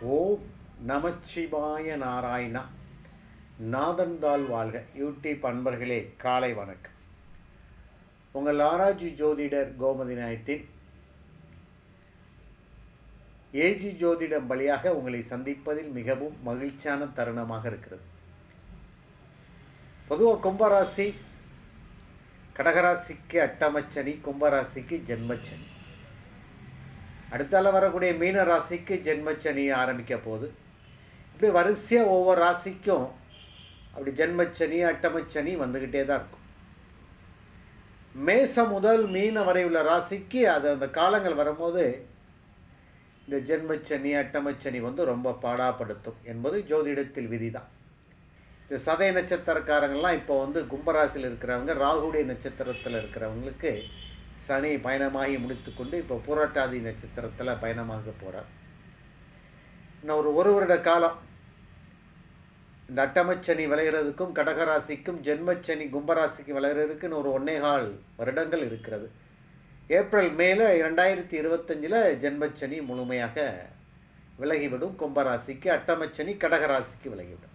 ஓம் நமச்சிவாய நாராயணா. நாதன்தால் வாழ்க. யூடியூப் அன்பர்களே காலை வணக்கம். உங்கள் ஆராய்ச்சி ஜோதிடர் கோமதி நாயத்தின் ஏஜி ஜோதிடம் வழியாக உங்களை சந்திப்பதில் மிகவும் மகிழ்ச்சியான தருணமாக இருக்கிறது. பொதுவாக கும்பராசி கடகராசிக்கு அட்டமச்சனி கும்பராசிக்கு ஜென்மச்சனி. அடுத்தால வரக்கூடிய மீன ராசிக்கு ஜென்மச்சனி ஆரம்பிக்க போகுது. இப்படி வரிசையாக ஒவ்வொரு ராசிக்கும் அப்படி ஜென்மச்சனி அட்டமச்சனி வந்துக்கிட்டே தான் இருக்கும். மேசம் முதல் மீன வரை உள்ள ராசிக்கு அது அந்த காலங்கள் வரும்போது இந்த ஜென்மச்சனி அட்டமச்சனி வந்து ரொம்ப பாடாப்படுத்தும் என்பது ஜோதிடத்தில் விதி தான் இந்த சதய நட்சத்திரக்காரங்கள்லாம் இப்போ வந்து கும்பராசியில் இருக்கிறவங்க ராகுடைய நட்சத்திரத்தில் இருக்கிறவங்களுக்கு சனி பயணமாகி முடித்துக்கொண்டு இப்போ புரட்டாதி நட்சத்திரத்தில் பயணமாக போகிறார் இன்னும் ஒரு ஒரு வருட காலம். இந்த அட்டமச்சனி விளையிறதுக்கும் கடகராசிக்கும் ஜென்மச்சனி கும்பராசிக்கு விளையிறதுக்குன்னு ஒரு ஒன்னேகால் வருடங்கள் இருக்கிறது. ஏப்ரல் மேல இரண்டாயிரத்தி இருபத்தஞ்சில் ஜென்மச்சனி முழுமையாக விலகிவிடும். கும்பராசிக்கு அட்டமச்சனி கடகராசிக்கு விலகிவிடும்.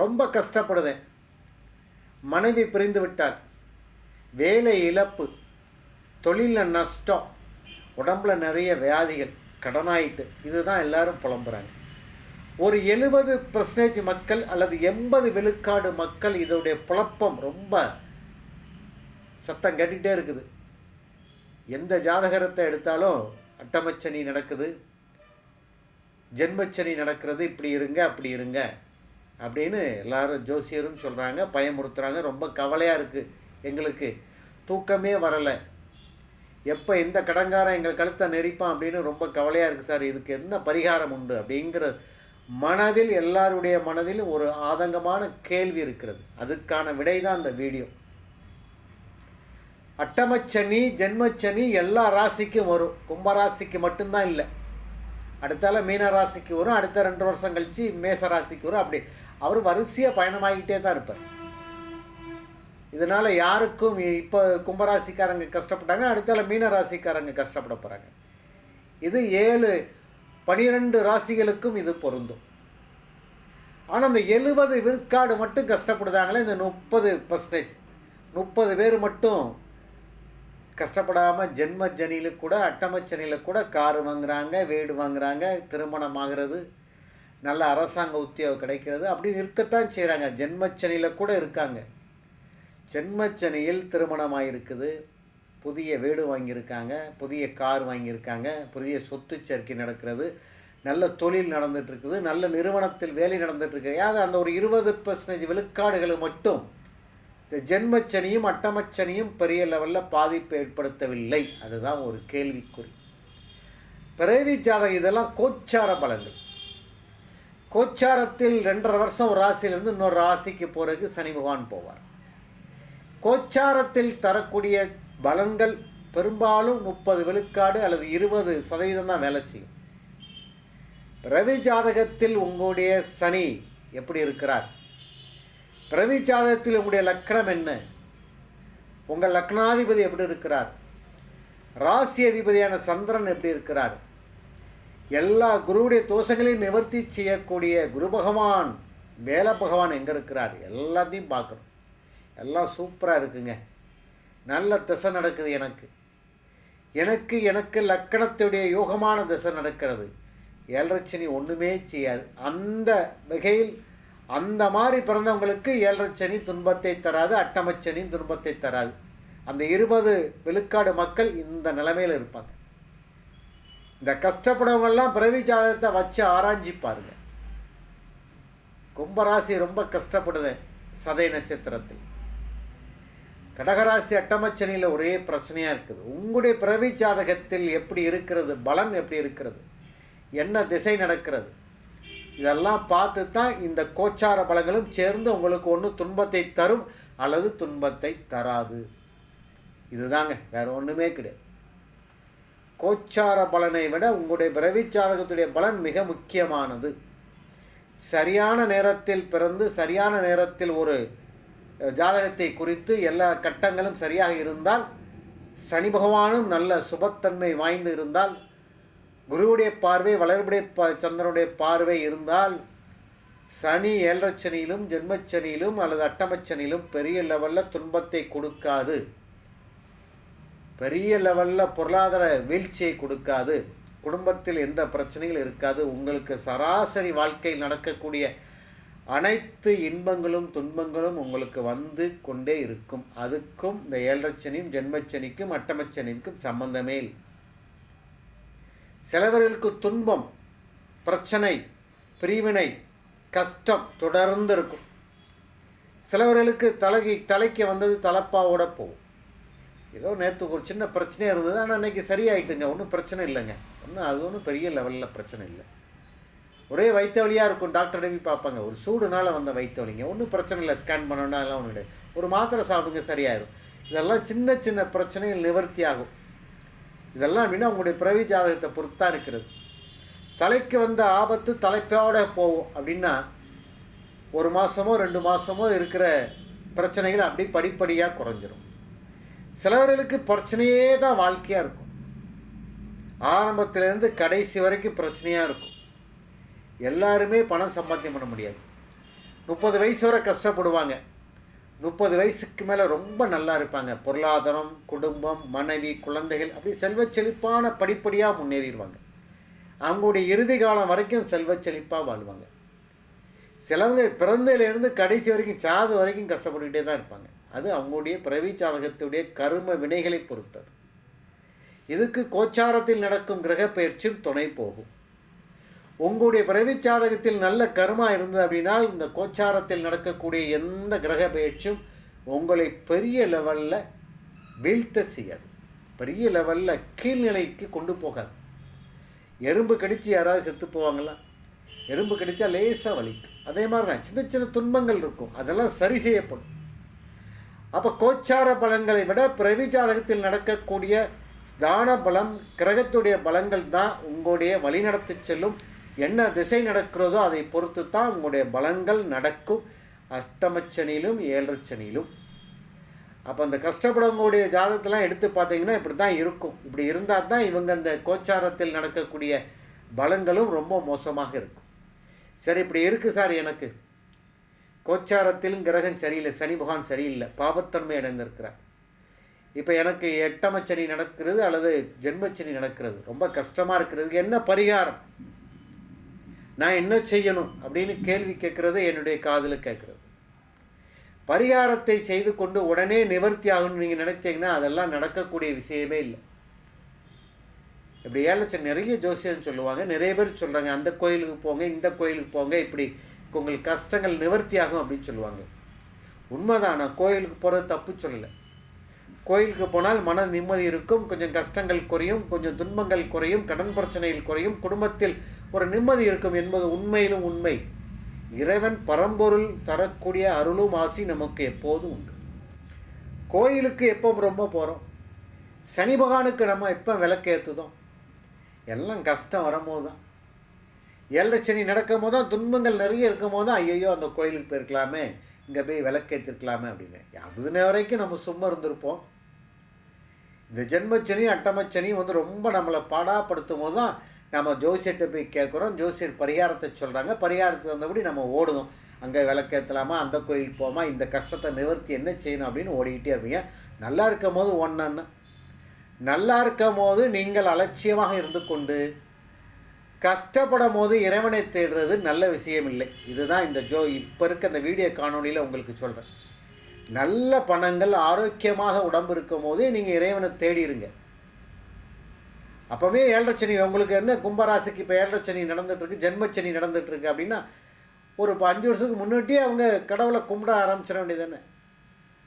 ரொம்ப கஷ்டப்படுதேன் மனைவி பிரிந்து விட்டார் வேலை இழப்பு தொழிலில் நஷ்டம் உடம்புல நிறைய வியாதிகள் கடனாயிட்டு இதுதான் எல்லாரும் புலம்புறாங்க. ஒரு எழுபது பர்சன்டேஜ் மக்கள் அல்லது எண்பது விழுக்காடு மக்கள் இதோடைய புழப்பம் ரொம்ப சத்தம் கேட்டுக்கிட்டே இருக்குது. எந்த ஜாதகரத்தை எடுத்தாலும் அட்டமச்சனி நடக்குது ஜென்மச்சனி நடக்கிறது இப்படி இருங்க அப்படி இருங்க அப்படின்னு எல்லாரும் ஜோசியரும் சொல்கிறாங்க பயமுறுத்துகிறாங்க ரொம்ப கவலையாக இருக்குது எங்களுக்கு தூக்கமே வரலை. எப்போ எந்த கடங்காரன் எங்கள் கழுத்தை நெரிப்பான் அப்படின்னு ரொம்ப கவலையாக இருக்குது சார். இதுக்கு என்ன பரிகாரம் உண்டு அப்படிங்கிற மனதில் எல்லாருடைய மனதிலும் ஒரு ஆதங்கமான கேள்வி இருக்கிறது. அதுக்கான விடை தான் இந்த வீடியோ. அட்டமச்சனி ஜென்மச்சனி எல்லா ராசிக்கும் வரும். கும்பராசிக்கு மட்டும்தான் இல்லை. அடுத்தால மீன ராசிக்கு வரும். அடுத்த ரெண்டு வருஷம் கழித்து மேச ராசிக்கு வரும். அப்படி அவர் வரிசையாக பயணமாகிட்டே தான் இருப்பார். இதனால் யாருக்கும் இப்போ கும்பராசிக்காரங்க கஷ்டப்பட்டாங்க அடுத்தால மீன ராசிக்காரங்க கஷ்டப்பட போகிறாங்க இது ஏழு பனிரெண்டு ராசிகளுக்கும் இது பொருந்தும். ஆனால் இந்த எழுபது விற்காடு மட்டும் கஷ்டப்படுதாங்களே இந்த முப்பது பர்சன்டேஜ் முப்பது பேர் மட்டும் கஷ்டப்படாமல் ஜென்மஜனியில் கூட அட்டமச்சனியில் கூட கார் வாங்குறாங்க வீடு வாங்குறாங்க திருமணம் ஆகிறது நல்ல அரசாங்க உத்தியோகம் கிடைக்கிறது அப்படின்னு இருக்கத்தான் செய்கிறாங்க ஜென்மச்சனியில் கூட இருக்காங்க. ஜென்மச்சனியில் திருமணமாக இருக்குது புதிய வீடு வாங்கியிருக்காங்க புதிய கார் வாங்கியிருக்காங்க புதிய சொத்து சேர்க்கை நடக்கிறது நல்ல தொழில் நடந்துகிட்ருக்குது நல்ல நிறுவனத்தில் வேலை நடந்துகிட்ருக்கு. ஏதாவது அந்த ஒரு இருபது பர்சன்டேஜ் விழுக்காடுகளை மட்டும்? இந்த ஜென்மச்சனியும் அட்டமச்சனியும் பெரிய லெவலில் பாதிப்பு ஏற்படுத்தவில்லை. அதுதான் ஒரு கேள்விக்குறி. பிறவி ஜாதகம் இதெல்லாம் கோச்சார பலன்கள். கோச்சாரத்தில் ரெண்டரை வருஷம் ஒரு ராசியிலேருந்து இன்னொரு ராசிக்கு போகிறதுக்கு சனி பகவான் போவார். கோச்சாரத்தில் தரக்கூடிய பலன்கள் பெரும்பாலும் முப்பது விழுக்காடு அல்லது இருபது சதவீதம் தான் வேலை செய்யும். பிரவி ஜாதகத்தில் உங்களுடைய சனி எப்படி இருக்கிறார்? பிரவி ஜாதகத்தில் உங்களுடைய லக்கணம் என்ன? உங்கள் லக்னாதிபதி எப்படி இருக்கிறார்? ராசி அதிபதியான சந்திரன் எப்படி இருக்கிறார்? எல்லா குருவுடைய தோஷங்களையும் நிவர்த்தி செய்யக்கூடிய குரு பகவான் வேலை பகவான் எங்கே இருக்கிறார்? எல்லாத்தையும் பார்க்கணும். எல்லாம் சூப்பராக இருக்குங்க. நல்ல திசை நடக்குது எனக்கு. எனக்கு எனக்கு லக்கணத்துடைய யோகமான திசை நடக்கிறது. ஏழரச்சனி ஒன்றுமே செய்யாது. அந்த வகையில் அந்த மாதிரி பிறந்தவங்களுக்கு ஏழரச்சனி துன்பத்தை தராது அட்டமச்சனி துன்பத்தை தராது. அந்த இருபது விழுக்காடு மக்கள் இந்த நிலைமையில் இருப்பாங்க. இந்த கஷ்டப்படவங்கள்லாம் பிறவி ஜாதகத்தை வச்சு ஆராய்ஞ்சி பாருங்க கும்பராசி ரொம்ப கஷ்டப்படுது சதை நட்சத்திரத்தில். கடகராசி அட்டமச்சனியில் ஒரே பிரச்சனையாக இருக்குது. உங்களுடைய பிறவி ஜாதகத்தில் எப்படி இருக்கிறது? பலன் எப்படி இருக்கிறது? என்ன திசை நடக்கிறது? இதெல்லாம் பார்த்து தான் இந்த கோச்சார பலங்களும் சேர்ந்து உங்களுக்கு ஒன்று துன்பத்தை தரும் அல்லது துன்பத்தை தராது. இதுதாங்க. வேறு ஒன்றுமே கிடையாது. கோச்சார பலனை விட உங்களுடைய பிறவிச்சாதகத்துடைய பலன் மிக முக்கியமானது. சரியான நேரத்தில் பிறந்து சரியான நேரத்தில் ஒரு ஜாதகத்தை குறித்து எல்லா கட்டங்களும் சரியாக இருந்தால் சனி பகவானும் நல்ல சுபத்தன்மை வாய்ந்து இருந்தால் குருவுடைய பார்வை வளர்புடைய ப சந்திரனுடைய பார்வை இருந்தால் சனி ஏழரச்சனியிலும் ஜென்மச்சனியிலும் அல்லது அட்டமச்சனியிலும் பெரிய லெவலில் துன்பத்தை கொடுக்காது. பெரிய லெவலில் பொருளாதார வீழ்ச்சியை கொடுக்காது. குடும்பத்தில் எந்த பிரச்சனைகள் இருக்காது. உங்களுக்கு சராசரி வாழ்க்கையில் நடக்கக்கூடிய அனைத்து இன்பங்களும் துன்பங்களும் உங்களுக்கு வந்து கொண்டே இருக்கும். அதுக்கும் இந்த ஏழரச்சனியும் ஜென்மச்சனிக்கும் அட்டமச்சனிக்கும் சம்பந்தமே இல்லை. சிலவர்களுக்கு துன்பம் பிரச்சனை பிரிவினை கஷ்டம் தொடர்ந்து இருக்கும். சிலவர்களுக்கு தலைக்கு தலைக்கு வந்தது தலப்பாவோட போகும். ஏதோ நேற்று ஒரு சின்ன பிரச்சனையாக இருந்தது ஆனால் இன்றைக்கி சரியாயிட்டுங்க. ஒன்றும் பிரச்சனை இல்லைங்க. ஒன்றும் அது ஒன்றும் பெரிய லெவலில் பிரச்சனை இல்லை. ஒரே வயிற்று வலியாக இருக்கும் டாக்டர் போய் பார்ப்பாங்க. ஒரு சூடுனால வந்த வயிற்று வலிங்க ஒன்றும் பிரச்சனை இல்லை. ஸ்கேன் பண்ணணும்னா அதெல்லாம் ஒன்றும் கிடையாது. ஒரு மாத்திரை சாப்பிடுங்க சரியாயிடும் இதெல்லாம் சின்ன சின்ன பிரச்சனைகள் நிவர்த்தி ஆகும். இதெல்லாம் அப்படின்னா உங்களுடைய பிறவி ஜாதகத்தை பொறுத்தான் இருக்கிறது. தலைக்கு வந்த ஆபத்து தலைப்போட போகும். அப்படின்னா ஒரு மாதமோ ரெண்டு மாதமோ இருக்கிற பிரச்சனைகள் அப்படி படிப்படியாக குறைஞ்சிரும். சிலவர்களுக்கு பிரச்சனையே தான் வாழ்க்கையாக இருக்கும். ஆரம்பத்திலேருந்து கடைசி வரைக்கும் பிரச்சனையாக இருக்கும். எல்லாருமே பணம் சம்பாத்தியம் பண்ண முடியாது. முப்பது வயசு வரை கஷ்டப்படுவாங்க. முப்பது வயசுக்கு மேலே ரொம்ப நல்லா இருப்பாங்க. பொருளாதாரம் குடும்பம் மனைவி குழந்தைகள் அப்படி செல்வச்செழிப்பான படிப்படியாக முன்னேறிடுவாங்க. அவங்களுடைய இறுதி காலம் வரைக்கும் செல்வச்செழிப்பாக வாழ்வாங்க. சிலவங்க பிறந்ததுலேருந்து கடைசி வரைக்கும் சாது வரைக்கும் கஷ்டப்பட்டுக்கிட்டே தான் இருப்பாங்க. அது அவங்களுடைய பிறவி சாதகத்துடைய கரும வினைகளை பொறுத்தது. இதுக்கு கோச்சாரத்தில் நடக்கும் கிரக பயிற்சியும் துணை போகும். உங்களுடைய பிறவி சாதகத்தில் நல்ல கர்மா இருந்தது அப்படின்னால் இந்த கோச்சாரத்தில் நடக்கக்கூடிய எந்த கிரக பயிற்சியும் உங்களை பெரிய லெவலில் வீழ்த்த செய்யாது. பெரிய லெவலில் கீழ்நிலைக்கு கொண்டு போகாது. எறும்பு கடித்து யாராவது செத்து போவாங்களா? எறும்பு கடித்தா லேசாக வலிக்கும். அதே மாதிரி தான் சின்ன சின்ன துன்பங்கள் இருக்கும். அதெல்லாம் சரி செய்யப்படும். அப்போ கோச்சார பலன்களை விட பிறவி ஜாதகத்தில் நடக்கக்கூடிய தான பலம் கிரகத்துடைய பலங்கள் தான் உங்களுடைய வழிநடத்தி செல்லும் என்ன திசை நடக்கிறதோ அதை பொறுத்து தான் உங்களுடைய பலன்கள் நடக்கும். அஷ்டமச்சனியிலும் ஏழரச்சனியிலும் அப்போ அந்த கஷ்டப்படவங்களுடைய ஜாதகத்தெல்லாம் எடுத்து பார்த்தீங்கன்னா இப்படி தான் இருக்கும். இப்படி இருந்தால் தான் இவங்க அந்த கோச்சாரத்தில் நடக்கக்கூடிய பலங்களும் ரொம்ப மோசமாக இருக்கும். சரி இப்படி இருக்குது சார் எனக்கு. கோச்சாரத்திலும் கிரகம் சரியில்லை சனி பகவான் சரியில்லை பாபத்தன்மை அடைந்திருக்கிறார். இப்போ எனக்கு எட்டமச்சனி நடக்கிறது அல்லது ஜென்மச்சனி நடக்கிறது ரொம்ப கஷ்டமாக இருக்கிறதுக்கு என்ன பரிகாரம்? நான் என்ன செய்யணும் அப்படின்னு கேள்வி கேட்குறது என்னுடைய காதில் கேட்குறது. பரிகாரத்தை செய்து கொண்டு உடனே நிவர்த்தி ஆகணும்னு நீங்கள் நினச்சிங்கன்னா அதெல்லாம் நடக்கக்கூடிய விஷயமே இல்லை. இப்படி ஏழச்சம் நிறைய ஜோசியர்னு சொல்லுவாங்க நிறைய பேர் சொல்கிறாங்க அந்த கோயிலுக்கு போங்க இந்த கோயிலுக்கு போங்க இப்படி உங்களுக்கு கஷ்டங்கள் நிவர்த்தி ஆகும் அப்படின்னு சொல்லுவாங்க. உண்மைதான் நான் கோயிலுக்கு போகிறது தப்பு சொல்லலை. கோயிலுக்கு போனால் மன நிம்மதி இருக்கும் கொஞ்சம் கஷ்டங்கள் குறையும் கொஞ்சம் துன்பங்கள் குறையும் கடன் பிரச்சனைகள் குறையும் குடும்பத்தில் ஒரு நிம்மதி இருக்கும் என்பது உண்மையிலும் உண்மை. இறைவன் பரம்பொருள் தரக்கூடிய அருளும் ஆசி நமக்கு எப்போதும் உண்டு. கோயிலுக்கு எப்போ ரொம்ப போகிறோம் சனி பகவானுக்கு நம்ம எப்போ விளக்கேற்றுதோம் எல்லாம் கஷ்டம் வரும்போது தான் ஏழரை சனி நடக்கும் போது தான் துன்பங்கள் நிறைய இருக்கும் போது தான் ஐயோ அந்த கோயிலுக்கு போயிருக்கலாமே இங்கே போய் விளக்கேற்றிருக்கலாமே அப்படின்னு. அது வரைக்கும் நம்ம சும்மா இருந்திருப்போம். இந்த ஜென்மச்சனி அட்டமச்சனி வந்து ரொம்ப நம்மளை பாடாப்படுத்தும் போது தான் நம்ம ஜோசியர்கிட்ட போய் கேட்குறோம். ஜோசியர் பரிகாரத்தை சொல்கிறாங்க பரிகாரத்துக்கு தந்தபடி நம்ம ஓடுவோம் அங்கே விளக்கேற்றலாமா அந்த கோயிலுக்கு போமா இந்த கஷ்டத்தை நிவர்த்தி என்ன செய்யணும் அப்படின்னு ஓடிக்கிட்டே இருப்பீங்க. நல்லா இருக்கும் போது ஒன்றுன்னு நல்லா இருக்கும் போது நீங்கள் அலட்சியமாக இருந்து கொண்டு கஷ்டப்படும் போது இறைவனை தேடுறது நல்ல விஷயம் இல்லை இதுதான் இந்த ஜோ இப்போ இருக்க இந்த வீடியோ காணொலியில் உங்களுக்கு சொல்கிறேன் நல்ல பணங்கள் ஆரோக்கியமாக உடம்பு இருக்கும் போதே நீங்கள் இறைவனை தேடிருங்க. அப்போவே ஏழரச்சனி உங்களுக்கு என்ன கும்பராசிக்கு இப்போ ஏழரச்சனி நடந்துகிட்ருக்கு ஜென்மச்சனி நடந்துகிட்ருக்கு அப்படின்னா ஒரு இப்போ அஞ்சு வருஷத்துக்கு முன்னாடியே அவங்க கடவுளை கும்பிட ஆரம்பிச்சிட வேண்டியதானே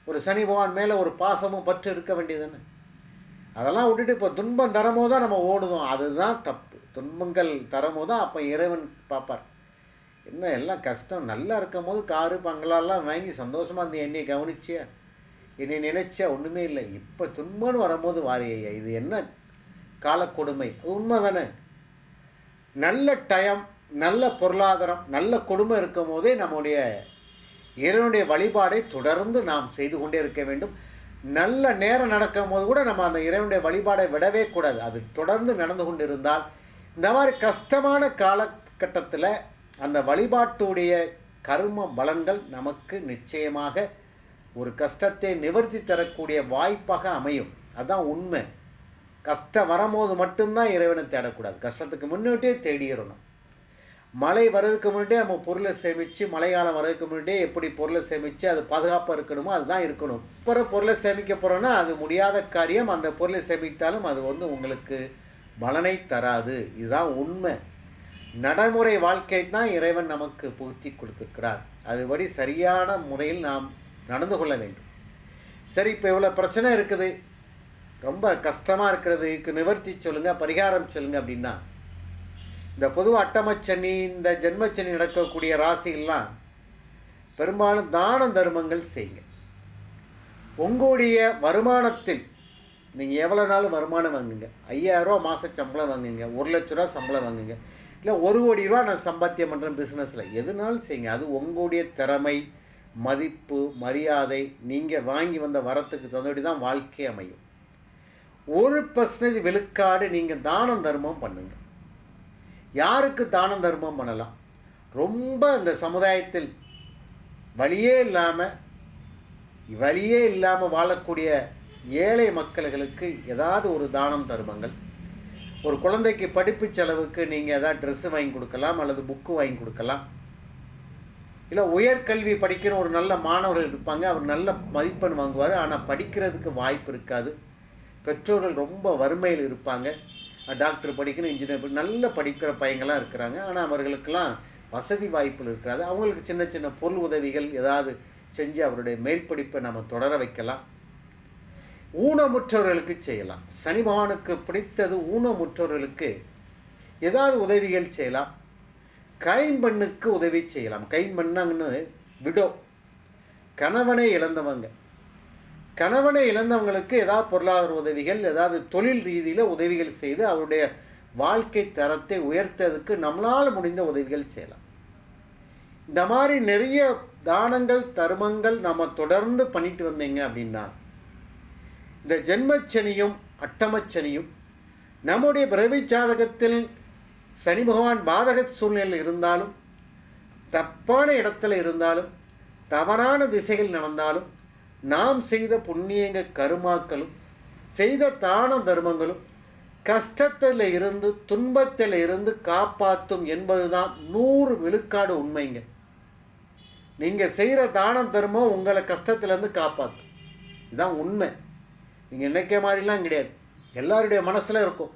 ஒரு சனி பகவான் மேலே ஒரு பாசமும் பற்று இருக்க வேண்டியதானே அதெல்லாம் விட்டுட்டு இப்போ துன்பம் தரமோ தான் நம்ம ஓடுதோம். அதுதான் தப்பு. துன்பங்கள் தரமோ தான் அப்போ இறைவன் பார்ப்பார் என்ன எல்லாம் கஷ்டம். நல்லா இருக்கும் போது காரு பங்களாலாம் வாங்கி சந்தோஷமாக இருந்து என்னை கவனிச்சியா என்னை நினைச்சியா ஒன்றுமே இல்லை. இப்போ துன்பம்னு வரும்போது வாரியா இது என்ன காலக்கொடுமை? அது உண்மை தானே நல்ல டயம் நல்ல பொருளாதாரம் நல்ல கொடுமை இருக்கும் போதே நம்முடைய இறைவனுடைய வழிபாடை தொடர்ந்து நாம் செய்து கொண்டே இருக்க வேண்டும். நல்ல நேரம் நடக்கும் போது கூட நம்ம அந்த இறைவனுடைய வழிபாடை விடவே கூடாது. அது தொடர்ந்து நடந்து கொண்டு இருந்தால் இந்த மாதிரி கஷ்டமான காலகட்டத்தில் அந்த வழிபாட்டுடைய கர்ம பலன்கள் நமக்கு நிச்சயமாக ஒரு கஷ்டத்தை நிவர்த்தி தரக்கூடிய வாய்ப்பாக அமையும். அதுதான் உண்மை. கஷ்டம் வரும்போது மட்டும்தான் இறைவனை தேடக்கூடாது. கஷ்டத்துக்கு முன்னாடியே தேடிடணும் மழை வர்றதுக்கு முன்னாடியே நம்ம பொருளை சேமித்து மழைக்காலம் வர்றதுக்கு முன்னாடியே எப்படி பொருளை சேமித்து அது பாதுகாப்பாக இருக்கணுமோ அதுதான் இருக்கணும். இப்போ பொருளை சேமிக்க போகிறோன்னா அது முடியாத காரியம். அந்த பொருளை சேமித்தாலும் அது வந்து உங்களுக்கு பலனை தராது. இதுதான் உண்மை. நடைமுறை வாழ்க்கை தான் இறைவன் நமக்கு புகுத்தி கொடுத்துருக்கிறார். அதுபடி சரியான முறையில் நாம் நடந்து கொள்ள வேண்டும். சரி இப்போ இவ்வளோ பிரச்சனை இருக்குது. ரொம்ப கஷ்டமாக இருக்கிறதுக்கு நிவர்த்தி சொல்லுங்கள் பரிகாரம் சொல்லுங்கள் அப்படின்னா இந்த பொது அட்டமச்சனி இந்த ஜென்மச்சனி நடக்கக்கூடிய ராசிகள்லாம் பெரும்பாலும் தான தர்மங்கள் செய்யுங்க. உங்களுடைய வருமானத்தில் நீங்கள் எவ்வளோ நாள் வருமானம் வாங்குங்க? ஐயாயிரரூவா மாத சம்பளம் வாங்குங்க. ஒரு லட்ச ரூபா சம்பளம் வாங்குங்க. இல்லை ஒரு கோடி ரூபா நான் சம்பாத்தியம் பண்ணுறேன் பிஸ்னஸில் எதுனாலும் செய்யுங்க. அது உங்களுடைய திறமை மதிப்பு மரியாதை நீங்கள் வாங்கி வந்த வரத்துக்கு தகுந்தபடி தான் வாழ்க்கை அமையும். ஒரு பர்சன்டேஜ் விழுக்காடு நீங்கள் தானம் தர்மம் பண்ணுங்க. யாருக்கு தானம் தர்மம் பண்ணலாம்? ரொம்ப இந்த சமுதாயத்தில் வழியே இல்லாமல் வழியே இல்லாமல் வாழக்கூடிய ஏழை மக்களுக்கு ஏதாவது ஒரு தானம் தர்மங்கள் ஒரு குழந்தைக்கு படிப்பு செலவுக்கு நீங்கள் ஏதாவது ட்ரெஸ்ஸு வாங்கி கொடுக்கலாம் அல்லது புக்கு வாங்கி கொடுக்கலாம். இல்லை உயர்கல்வி படிக்கிற ஒரு நல்ல மாணவர்கள் இருப்பாங்க அவர் நல்ல மதிப்பெண் வாங்குவார். ஆனால் படிக்கிறதுக்கு வாய்ப்பு இருக்காது. பெற்றோர்கள் ரொம்ப வறுமையில் இருப்பாங்க. டாக்டர் படிக்கணும் இன்ஜினியர் நல்ல படிக்கிற பையங்கள்லாம் இருக்கிறாங்க. ஆனால் அவர்களுக்கெல்லாம் வசதி வாய்ப்புகள் இருக்காது. அவங்களுக்கு சின்ன சின்ன பொருள் உதவிகள் ஏதாவது செஞ்சு அவருடைய மேல் படிப்பை நம்ம தொடர வைக்கலாம். ஊனமுற்றவர்களுக்கு செய்யலாம். சனி பகவானுக்கு பிடித்தது ஊனமுற்றவர்களுக்கு ஏதாவது உதவிகள் செய்யலாம். கைம்பெண்ணுக்கு உதவி செய்யலாம். கைம்பெண்ணாங்கன்னு விடோ. கணவனை இழந்தவங்க. கணவனை இழந்தவங்களுக்கு ஏதாவது பொருளாதார உதவிகள் ஏதாவது தொழில் ரீதியில் உதவிகள் செய்து அவருடைய வாழ்க்கை தரத்தை உயர்த்ததுக்கு நம்மளால் முடிந்த உதவிகள் செய்யலாம். இந்த மாதிரி நிறைய தானங்கள் தருமங்கள் நம்ம தொடர்ந்து பண்ணிட்டு வந்தீங்க அப்படின்னா இந்த ஜென்மச்சனியும் அட்டமச்சனியும் நம்முடைய பிறவி ஜாதகத்தில் சனி பகவான் பாதக சூழ்நிலையில் இருந்தாலும் தப்பான இடத்துல இருந்தாலும் தவறான திசைகள் நடந்தாலும் நாம் செய்த புண்ணியங்க கருமாக்களும் செய்த தான தர்மங்களும் கஷ்டத்தில் இருந்து துன்பத்தில் இருந்து காப்பாற்றும் என்பதுதான் நூறு விழுக்காடு உண்மைங்க. நீங்கள் செய்கிற தான தர்மம் உங்களை கஷ்டத்துலேருந்து காப்பாற்றும் இதுதான் உண்மை. நீங்கள் நினைக்க மாதிரிலாம் கிடையாது. எல்லாருடைய மனசில் இருக்கும்.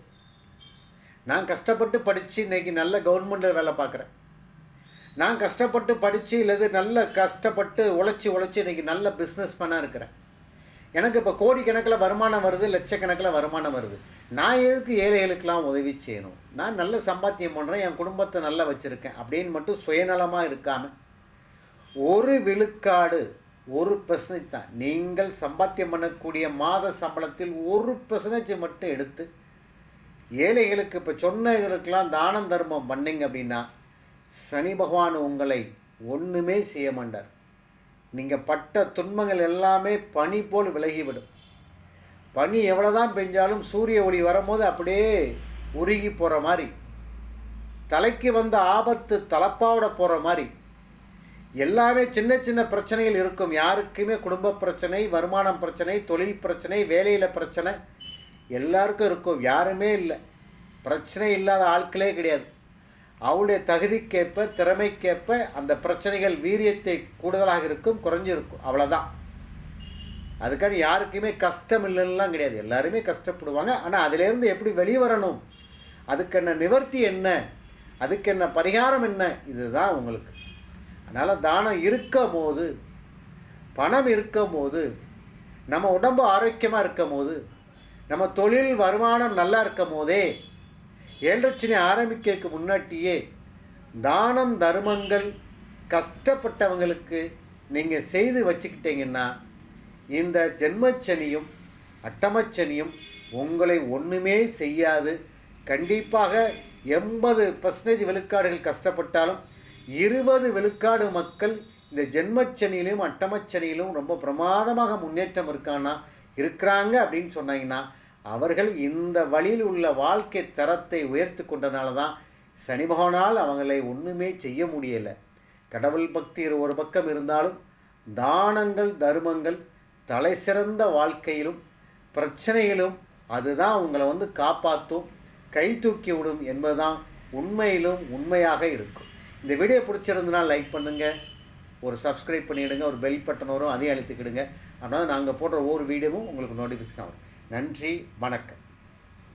நான் கஷ்டப்பட்டு படித்து இன்றைக்கி நல்ல கவர்மெண்ட்டில் வேலை பார்க்குறேன். நான் கஷ்டப்பட்டு படித்து இல்லது நல்ல கஷ்டப்பட்டு உழைச்சி உழைச்சி இன்றைக்கி நல்ல பிஸ்னஸ் மேனாக இருக்கிறேன். எனக்கு இப்போ கோடிக்கணக்கில் வருமானம் வருது லட்சக்கணக்கில் வருமானம் வருது. நான் எதுக்கு ஏழைகளுக்கெல்லாம் உதவி செய்யணும்? நான் நல்ல சம்பாத்தியம் பண்ணுறேன் என் குடும்பத்தை நல்லா வச்சுருக்கேன் அப்படின்னு மட்டும் சுயநலமாக இருக்காமல் ஒரு விழுக்காடு ஒரு பர்சன்டேஜ் தான். நீங்கள் சம்பாத்தியம் பண்ணக்கூடிய மாத சம்பளத்தில் ஒரு பர்சன்டேஜ் மட்டும் எடுத்து ஏழைகளுக்கு இப்போ சொன்னவர்களுக்கெல்லாம் தானம் தர்மம் பண்ணிங்க அப்படின்னா சனி பகவான் உங்களை ஒன்றுமே செய்ய மாட்டார். நீங்கள் பட்ட துன்பங்கள் எல்லாமே பனி போல் விலகிவிடும். பனி எவ்வளோதான் பெஞ்சாலும் சூரிய ஒளி வரும்போது அப்படியே உருகி போகிற மாதிரி தலைக்கு வந்த ஆபத்து தலப்பாவிட போகிற மாதிரி எல்லாமே சின்ன சின்ன பிரச்சனைகள் இருக்கும். யாருக்குமே குடும்ப பிரச்சனை வருமானம் பிரச்சனை தொழில் பிரச்சனை வேலையில் பிரச்சனை எல்லாருக்கும் இருக்கும். யாருமே இல்லை. பிரச்சனை இல்லாத ஆட்களே கிடையாது. அவளுடைய தகுதிக்கேற்ப திறமைக்கேற்ப அந்த பிரச்சனைகள் வீரியத்தை கூடுதலாக இருக்கும் குறைஞ்சிருக்கும். அவ்வளோதான் அதுக்காக யாருக்குமே கஷ்டம் இல்லைன்னுலாம் கிடையாது. எல்லாருமே கஷ்டப்படுவாங்க. ஆனால் அதிலேருந்து எப்படி வெளியே வரணும்? அதுக்கு என்ன நிவர்த்தி என்ன? அதுக்கு என்ன பரிகாரம் என்ன? இதுதான் உங்களுக்கு. அதனால் தானம் இருக்கும் போது பணம் இருக்கும் போது நம்ம உடம்பு ஆரோக்கியமாக இருக்கும் போது நம்ம தொழில் வருமானம் நல்லா இருக்கும் போதே ஏழரட்சணை ஆரம்பிக்கிறதுக்கு முன்னாட்டியே தானம் தர்மங்கள் கஷ்டப்பட்டவங்களுக்கு நீங்கள் செய்து வச்சுக்கிட்டீங்கன்னா இந்த ஜென்மச்சனியும் அட்டமச்சனியும் உங்களை ஒன்றுமே செய்யாது. கண்டிப்பாக எண்பது பர்சன்டேஜ் விழுக்காடுகள் கஷ்டப்பட்டாலும் இருபது விழுக்காடு மக்கள் இந்த ஜென்மச்சனியிலும் அட்டமச்சனியிலும் ரொம்ப பிரமாதமாக முன்னேற்றம் இருக்கான்னா இருக்கிறாங்க அப்படின்னு சொன்னாங்கன்னா அவர்கள் இந்த வழியில் உள்ள வாழ்க்கை தரத்தை உயர்த்து கொண்டனால தான் சனி பகவானால் அவங்களை ஒன்றுமே செய்ய முடியலை. கடவுள் பக்தி ஒரு பக்கம் இருந்தாலும் தானங்கள் தர்மங்கள் தலை சிறந்த வாழ்க்கையிலும் பிரச்சனையிலும் அதுதான் உங்களை வந்து காப்பாற்றும் கை தூக்கி விடும் என்பதுதான் உண்மையிலும் உண்மையாக இருக்கும். இந்த வீடியோ பிடிச்சிருந்தனா லைக் பண்ணுங்கள் ஒரு சப்ஸ்கிரைப் பண்ணிவிடுங்க ஒரு பெல் பட்டன் வரும் அதையும் அழுத்திக்கிடுங்க. அதனால் நாங்கள் போடுற ஒவ்வொரு வீடியோவும் உங்களுக்கு நோட்டிஃபிகேஷன் ஆகும் நன்றி வணக்கம்.